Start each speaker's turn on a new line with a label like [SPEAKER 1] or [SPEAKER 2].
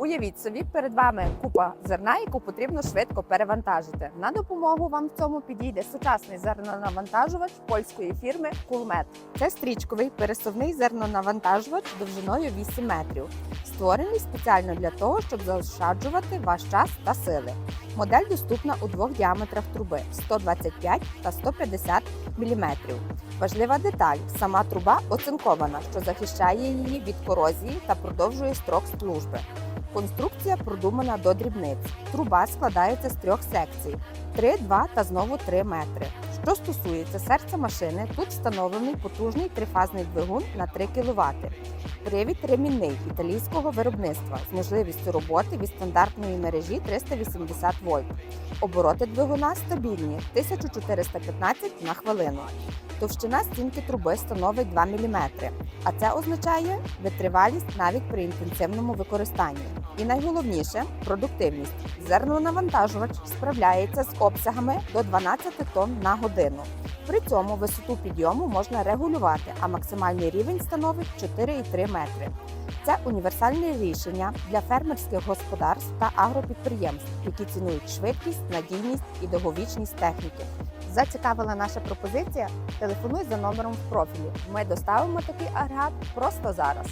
[SPEAKER 1] Уявіть собі, перед вами купа зерна, яку потрібно швидко перевантажити. На допомогу вам в цьому підійде сучасний зернонавантажувач польської фірми Кулмет. Це стрічковий пересувний зернонавантажувач довжиною 8 метрів, створений спеціально для того, щоб заощаджувати ваш час та сили. Модель доступна у двох діаметрах труби 125 та 150 мм. Важлива деталь: сама труба оцинкована, що захищає її від корозії та продовжує строк служби. Конструкція продумана до дрібниць. Труба складається з трьох секцій: 3, 2 та знову 3 метри. Що стосується серця машини, тут встановлений потужний трифазний двигун на 3 кВт. Привід ремінний італійського виробництва з можливістю роботи від стандартної мережі 380 вольт. Обороти двигуна стабільні 1415 на хвилину. Товщина стінки труби становить 2 мм, а це означає витривалість навіть при інтенсивному використанні. І найголовніше продуктивність. Зернонавантажувач справляється з обсягами до 12 тонн на годину. При цьому висоту підйому можна регулювати, а максимальний рівень становить 4,3 метри. Це універсальне рішення для фермерських господарств та агропідприємств, які цінують швидкість, надійність і довговічність техніки. Зацікавила наша пропозиція? Телефонуй за номером в профілі. Ми доставимо такий агрегат просто зараз.